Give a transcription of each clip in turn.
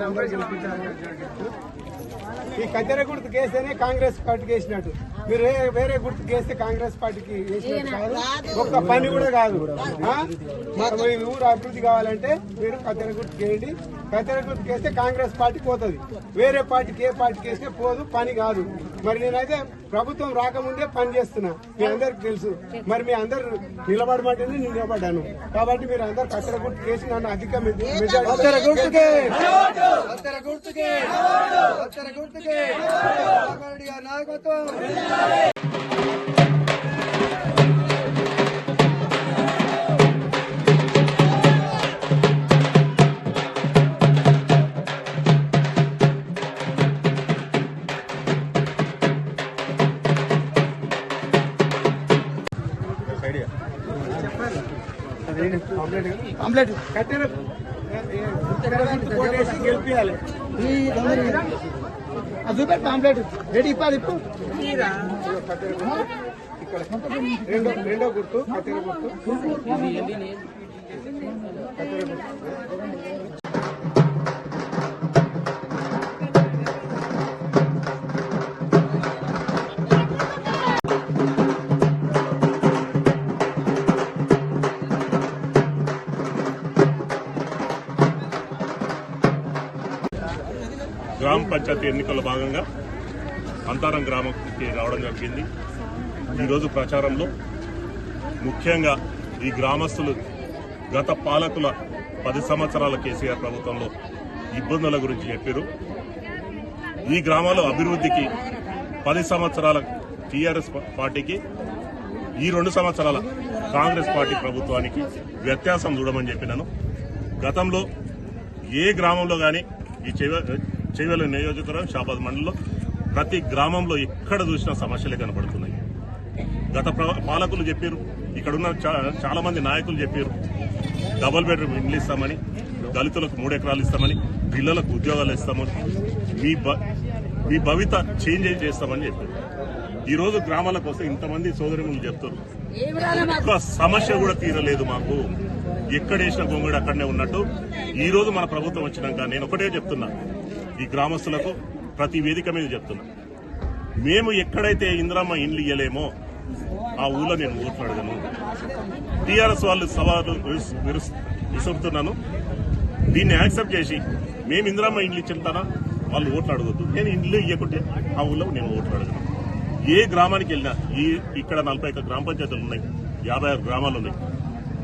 আমরা ఈ కత్తెర గుర్తు కేస్తేనే కాంగ్రెస్ పార్టీకి వేసినట్టు. మీరు వేరే గుర్తు కేస్తే కాంగ్రెస్ పార్టీకి వేసినట్టు కాదు. ఒక్క పని కూడా కాదు? మాకు ఈ ఊరు అభివృద్ధి కావాలంటే మీరు కత్తెర గుర్తు చేయండి కత్తెర గుర్తు కేస్తే కాంగ్రెస్ పార్టీ పోతుంది. వేరే పార్టీకి ఏ పార్టీకి వేస్తే పోదు పని కాదు. మరి నేనైతే ప్రభుత్వం రాకముందే పని చేస్తున్నా. మీ అందరికి తెలుసు. మరి మీ అందరు నిలబడమంటేనే నేను నిలబడ్డాను. కాబట్టి మీరు అందరు కత్తెర గుర్తు కేసి నన్ను అధిక మెజార్టీ కత్తెర గుర్తుకే కత్తెర గుర్తుకే కత్తెర గుర్తుకే రామారెడ్డి గారి నాయకత్వం కంప్లీట్ కట్టెల కత్తెర గుర్తు కొట్టేసి గెలిపియాలి ఈ తొందర అది చూపెట్టు పాంప్లెట్ రెడీ ఇప్పాలి ఇప్పు. ఇక్కడ రెండో రెండో గుర్తు కత్తెర గుర్తు. గ్రామ పంచాయతీ ఎన్నికల్లో భాగంగా అంతారం గ్రామంకి రావడం జరిగింది. ఈరోజు ప్రచారంలో ముఖ్యంగా ఈ గ్రామస్తులు గత పాలకుల పది సంవత్సరాల కేసీఆర్ ప్రభుత్వంలో ఇబ్బందుల గురించి చెప్పారు. ఈ గ్రామాల అభివృద్ధికి పది సంవత్సరాల టీఆర్ఎస్ పార్టీకి ఈ రెండు సంవత్సరాల కాంగ్రెస్ పార్టీ ప్రభుత్వానికి వ్యత్యాసం చూడమని చెప్పినాను. గతంలో ఏ గ్రామంలో కానీ ఈ చెవెల నియోజకవర్గం షాబాద్ మండలంలో ప్రతి గ్రామంలో ఎక్కడ చూసినా సమస్యలే కనబడుతున్నాయి గత పాలకులు చెప్పారు ఇక్కడున్న చాలా మంది నాయకులు చెప్పారు డబుల్ బెడ్రూమ్ ఇండ్లు ఇస్తామని దళితులకు మూడు ఎకరాలు ఇస్తామని పిల్లలకు ఉద్యోగాలు ఇస్తామని మీ మీ భవిత చేంజ్ చేస్తామని చెప్పారు ఈ రోజు గ్రామాలకు వస్తే ఇంతమంది సోదరులు చెప్తారు ఒక్క సమస్య కూడా తీరలేదు మాకు. ఎక్కడ వేసిన గొంగుడు అక్కడనే ఉన్నట్టు. ఈ రోజు మన ప్రభుత్వం వచ్చినాక నేను ఒకటే చెప్తున్నా. ఈ గ్రామస్తులకు ప్రతి వేదిక మీద చెప్తున్నా. మేము ఎక్కడైతే ఇందిరమ్మ ఇండ్లు ఇయ్యలేమో ఆ ఊళ్ళో నేను ఓట్లు అడగను టీఆర్ఎస్ వాళ్ళు సవాలు విసురుతున్నాను. దీన్ని యాక్సెప్ట్ చేసి మేము ఇందిరమ్మ ఇండ్లు ఇచ్చింటానా వాళ్ళు ఓట్లు అడగద్దు. నేను ఇండ్లు ఇవ్వకుంటే ఆ ఊళ్ళో నేను ఓట్లు అడగను. ఏ గ్రామానికి వెళ్ళినా ఈ ఇక్కడ నలభై ఒక్క గ్రామ పంచాయతీలు ఉన్నాయి యాభై ఆరు గ్రామాలు ఉన్నాయి.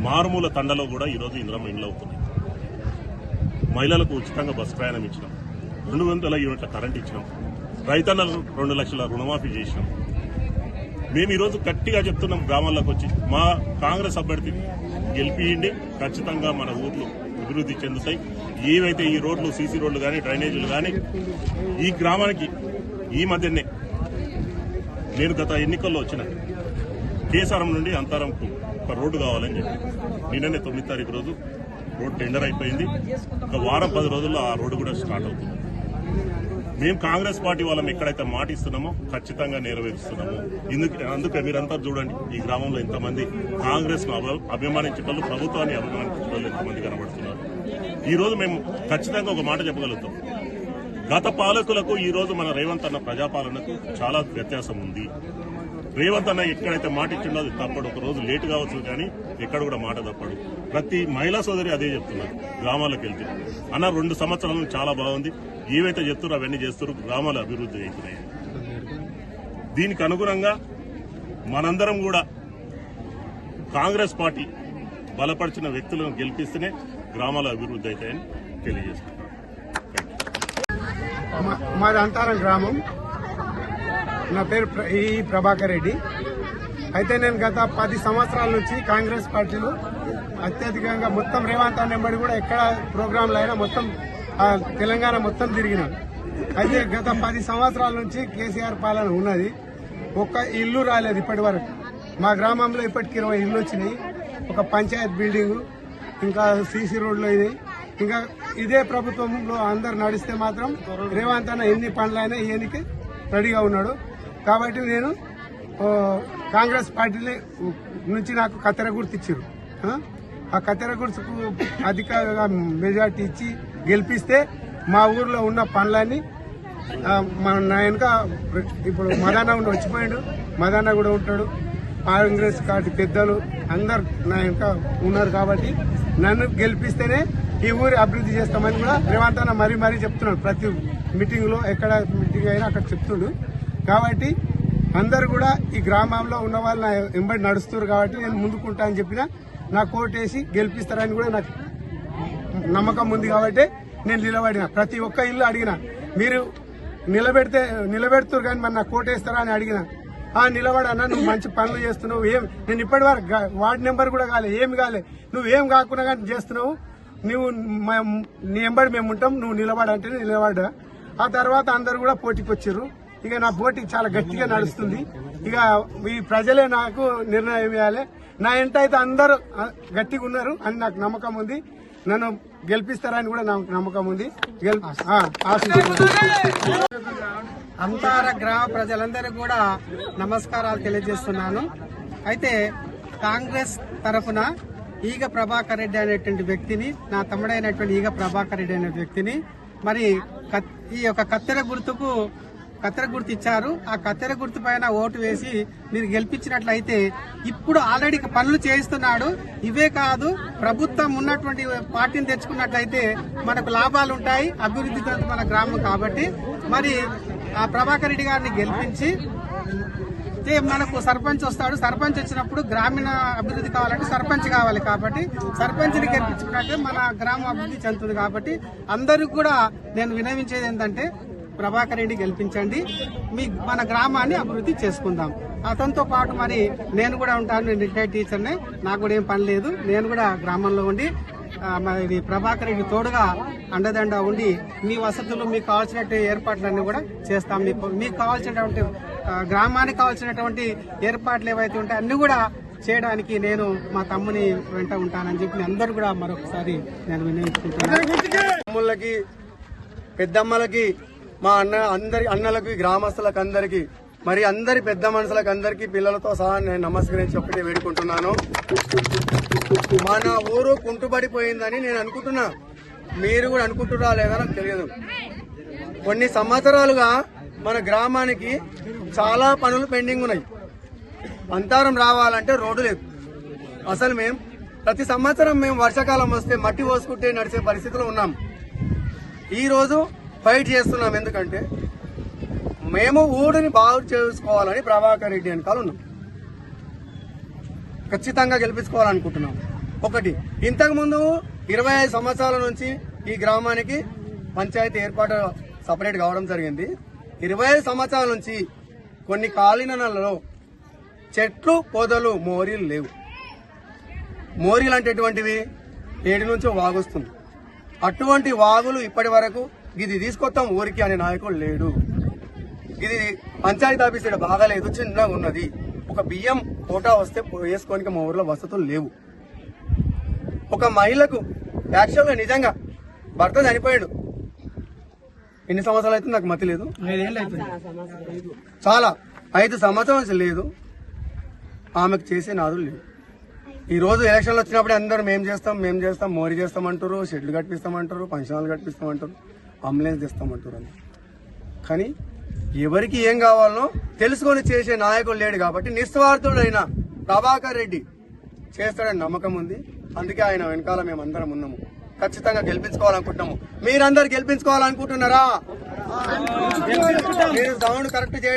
మారుమూల తండలో కూడా ఈరోజు ఇందిరమ్మ ఇండ్లు అవుతున్నాయి. మహిళలకు ఉచితంగా బస్సు ప్రయాణం ఇచ్చినాం. రెండు వందల యూనిట్ల కరెంట్ ఇచ్చినాం. రైతన్నలు రెండు లక్షల రుణమాఫీ చేసినాం. మేము ఈరోజు గట్టిగా చెప్తున్నాం గ్రామాల్లోకి వచ్చి మా కాంగ్రెస్ అభ్యర్థి గెలిపియండి ఖచ్చితంగా మన ఊర్లు అభివృద్ధి చెందుతాయి. ఏవైతే ఈ రోడ్లు సీసీ రోడ్లు కానీ డ్రైనేజీలు కానీ ఈ గ్రామానికి ఈ మధ్యనే నేను గత ఎన్నికల్లో వచ్చిన కేసారం నుండి అంతారంకు ఒక రోడ్డు కావాలని చెప్పి నిన్ననే తొమ్మిది తారీఖు రోజు రోడ్ టెండర్ అయిపోయింది. ఒక వారం పది రోజుల్లో ఆ రోడ్డు కూడా స్టార్ట్ అవుతుంది. మేము కాంగ్రెస్ పార్టీ వాళ్ళం ఎక్కడైతే మాట ఇస్తున్నామో ఖచ్చితంగా నెరవేరుస్తున్నాము. ఇందుకు అందుకే మీరంతా చూడండి ఈ గ్రామంలో ఇంతమంది కాంగ్రెస్ను అభి- అభిమానించే వాళ్ళు ప్రభుత్వాన్ని అభిమానించే వాళ్ళు ఎంతమంది కనబడుతున్నారు. ఈ రోజు మేము ఖచ్చితంగా ఒక మాట చెప్పగలుగుతాం. గత పాలకులకు ఈ రోజు మన రేవంత్ అన్న ప్రజాపాలనకు చాలా వ్యత్యాసం ఉంది. రేవంత్ అన్న ఎక్కడైతే మాట ఇచ్చిండో అది తప్పడు. ఒక రోజు లేట్ కావచ్చు కానీ ఎక్కడ కూడా మాట తప్పడు. ప్రతి మహిళా సోదరి అదే చెప్తున్నారు గ్రామాలకు వెళ్తే. అన్న రెండు సంవత్సరాల చాలా బాగుంది. ఏవైతే చెప్తారో అవన్నీ చేస్తారు గ్రామాలు అభివృద్ధి అవుతున్నాయి. దీనికి అనుగుణంగా మనందరం కూడా కాంగ్రెస్ పార్టీ బలపరిచిన వ్యక్తులను గెలిపిస్తేనే గ్రామాలు అభివృద్ధి అవుతాయని తెలియజేస్తున్నారు మాది అంతారం గ్రామం. నా పేరు ప్ర- ఈ ప్రభాకర్ రెడ్డి. అయితే నేను గత పది సంవత్సరాల నుంచి కాంగ్రెస్ పార్టీలో అత్యధికంగా మొత్తం రేవంత్ అన్నబడి కూడా ఎక్కడ ప్రోగ్రాంలు అయినా మొత్తం తెలంగాణ మొత్తం తిరిగిన అయితే గత పది సంవత్సరాల నుంచి కేసీఆర్ పాలన ఉన్నది. ఒక్క ఇల్లు రాలేదు ఇప్పటి వరకు. మా గ్రామంలో ఇప్పటికి ఇరవై ఇల్లు వచ్చినాయి. ఒక పంచాయత్ బిల్డింగ్ ఇంకా సీసీ రోడ్లు అయినాయి. ఇంకా ఇదే ప్రభుత్వంలో అందరు నడిస్తే మాత్రం రేవంత్ అన్న ఎన్ని పనులైనా ఈయనకి రెడీగా ఉన్నాడు. కాబట్టి నేను కాంగ్రెస్ పార్టీ నుంచి నాకు కత్తెర గుర్తు ఇచ్చారు. ఆ? కత్తెర గుర్తుకు అధిక మెజార్టీ ఇచ్చి గెలిపిస్తే మా ఊర్లో ఉన్న పనులన్నీ మన మా నా ఇప్పుడు మదాన ఉండి వచ్చిపోయాడు. మదాన కూడా ఉంటాడు. కాంగ్రెస్ పార్టీ పెద్దలు అందరు నా ఉన్నారు కాబట్టి నన్ను గెలిపిస్తేనే ఈ ఊరి అభివృద్ధి చేస్తామని కూడా రేవంత్ అన్న మరీ మరీ చెప్తున్నాడు. ప్రతి మీటింగ్లో ఎక్కడ మీటింగ్ అయినా అక్కడ చెప్తుండు. కాబట్టి అందరు కూడా ఈ గ్రామంలో ఉన్న వాళ్ళు నా వెంబడి నడుస్తారు కాబట్టి నేను ముందుకుంటా అని చెప్పిన నా కోటేసి గెలిపిస్తారని కూడా నాకు నమ్మకం ఉంది కాబట్టి నేను నిలబడిన. ప్రతి ఒక్క ఇల్లు అడిగిన. మీరు నిలబెడితే నిలబెడుతురు కానీ మరి నాకు కోటేస్తారా అని అడిగిన. ఆ నిలబడన్నా నువ్వు మంచి పనులు చేస్తున్నావు. ఏం? నేను ఇప్పటి వరకు వార్డు నెంబర్ కూడా కాలే. ఏమి కాలే. నువ్వు ఏం కాకుండా కానీ చేస్తున్నావు. నువ్వు నీ వెంబడి మేము ఉంటాం. నువ్వు నిలబడంటే నిలబడ్డా. ఆ తర్వాత అందరు కూడా పోటీకి వచ్చారు. ఇక నా పోటీ చాలా గట్టిగా నడుస్తుంది. ఇక ఈ ప్రజలే నాకు నిర్ణయం ఇవ్వాలి. నా ఇంట అయితే అందరూ గట్టిగా ఉన్నారు అని నాకు నమ్మకం ఉంది. నన్ను గెలిపిస్తారని కూడా నాకు నమ్మకం ఉంది. అంతార గ్రామ ప్రజలందరూ కూడా నమస్కారాలు తెలియజేస్తున్నాను. అయితే కాంగ్రెస్ తరఫున ఈగ ప్రభాకర్ రెడ్డి అనేటువంటి వ్యక్తిని నా తమ్ముడైనటువంటి ఈగ ప్రభాకర్ రెడ్డి అనే వ్యక్తిని మరి కత్- ఈ యొక్క కత్తెర గుర్తుకు కత్తెర గుర్తు ఇచ్చారు. ఆ కత్తెర గుర్తు పైన ఓటు వేసి మీరు గెలిపించినట్లయితే ఇప్పుడు ఆల్రెడీ పనులు చేయిస్తున్నాడు. ఇవే కాదు ప్రభుత్వం ఉన్నటువంటి పార్టీని తెచ్చుకున్నట్లయితే మనకు లాభాలు ఉంటాయి అభివృద్ధి మన గ్రామం కాబట్టి. మరి ఆ ప్రభాకర్ రెడ్డి గారిని గెలిపించి మనకు సర్పంచ్ వస్తాడు. సర్పంచ్ వచ్చినప్పుడు గ్రామీణ అభివృద్ధి కావాలంటే సర్పంచ్ కావాలి కాబట్టి సర్పంచ్ని గెలిపించుకున్నట్టే మన గ్రామం అభివృద్ధి చెందుతుంది కాబట్టి అందరికి కూడా నేను వినవించేది ఏంటంటే ప్రభాకర్ రెడ్డి గెలిపించండి. మీ మన గ్రామాన్ని అభివృద్ధి చేసుకుందాం. అతనితో పాటు మరి నేను కూడా ఉంటాను. నేను రిటైర్డ్ టీచర్ని నాకు కూడా ఏం పని లేదు. నేను కూడా గ్రామంలో ఉండి మరి ప్రభాకర్ రెడ్డి తోడుగా అండదండ ఉండి మీ వసతులు మీకు కావాల్సినటువంటి ఏర్పాట్లన్నీ కూడా చేస్తాం. మీకు మీకు కావాల్సినటువంటి గ్రామానికి కావాల్సినటువంటి ఏర్పాట్లు ఏవైతే ఉంటాయో అన్ని కూడా చేయడానికి నేను మా తమ్ముని వెంట ఉంటానని చెప్పి అందరూ కూడా మరొకసారి నేను వినియోగించుకుంటున్నాను తమ్ముళ్ళకి పెద్దమ్మలకి మా అన్న అందరి అన్నలకి గ్రామస్తులకు అందరికి మరి అందరి పెద్ద మనుషులకు అందరికి పిల్లలతో సహా నేను నమస్కరించి ఒకటి వేడుకుంటున్నాను. మన ఊరు కుంటుబడిపోయిందని నేను అనుకుంటున్నా. మీరు కూడా అనుకుంటున్నా లేదా నాకు తెలియదు. కొన్ని సంవత్సరాలుగా మన గ్రామానికి చాలా పనులు పెండింగ్ ఉన్నాయి. అంతరం రావాలంటే రోడ్డు లేదు. అసలు మేము ప్రతి సంవత్సరం మేము వర్షాకాలం వస్తే మట్టి పోసుకుంటే నడిచే పరిస్థితిలో ఉన్నాం. ఈరోజు ఫైట్ చేస్తున్నాం ఎందుకంటే మేము ఊరిని బాగు చేసుకోవాలని ప్రభాకర్ రెడ్డి వెనకాల ఉన్నాం. ఖచ్చితంగా గెలిపించుకోవాలనుకుంటున్నాం. ఒకటి ఇంతకుముందు ఇరవై ఐదు సంవత్సరాల నుంచి ఈ గ్రామానికి పంచాయతీ ఏర్పాటు సపరేట్ కావడం జరిగింది. ఇరవై ఐదు సంవత్సరాల నుంచి కొన్ని కాలినలలో చెట్లు పొదలు మోరీలు లేవు. మోరీలు అంటే ఎటువంటివి ఏడు నుంచి వాగుస్తుంది అటువంటి వాగులు ఇప్పటి వరకు ఇది తీసుకొస్తాం ఊరికి అనే నాయకుడు లేడు. ఇది పంచాయతీ ఆఫీస్ ఇక్కడ బాగాలేదు చిన్నగా ఉన్నది. ఒక బియ్యం కోటా వస్తే వేసుకోనికి మా ఊర్లో వసతులు లేవు. ఒక మహిళకు యాక్చువల్గా నిజంగా భర్త చనిపోయాడు. ఎన్ని సంవత్సరాలు అయితే నాకు మతి లేదు. చాలా. ఐదు సంవత్సరాల నుంచి లేదు. ఆమెకు చేసే నాదులు లేవు. ఈ రోజు ఎలక్షన్లు వచ్చినప్పుడు అందరూ మేము చేస్తాం మేము చేస్తాం మోరీ చేస్తామంటారు షెడ్లు కట్టిస్తామంటారు పంచనాలు కట్టిస్తామంటారు. అంబులెన్స్ తెస్తామంటారు కానీ ఎవరికి ఏం కావాలనో తెలుసుకొని చేసే నాయకుడు లేడు కాబట్టి నిస్వార్థుడైన ప్రభాకర్ రెడ్డి చేస్తాడని నమ్మకం ఉంది. అందుకే ఆయన వెనకాల మేము అందరం ఉన్నాము. ఖచ్చితంగా గెలిపించుకోవాలనుకుంటున్నాము. మీరందరు గెలిపించుకోవాలనుకుంటున్నారా? మీరు సౌండ్ కరెక్ట్ చేయ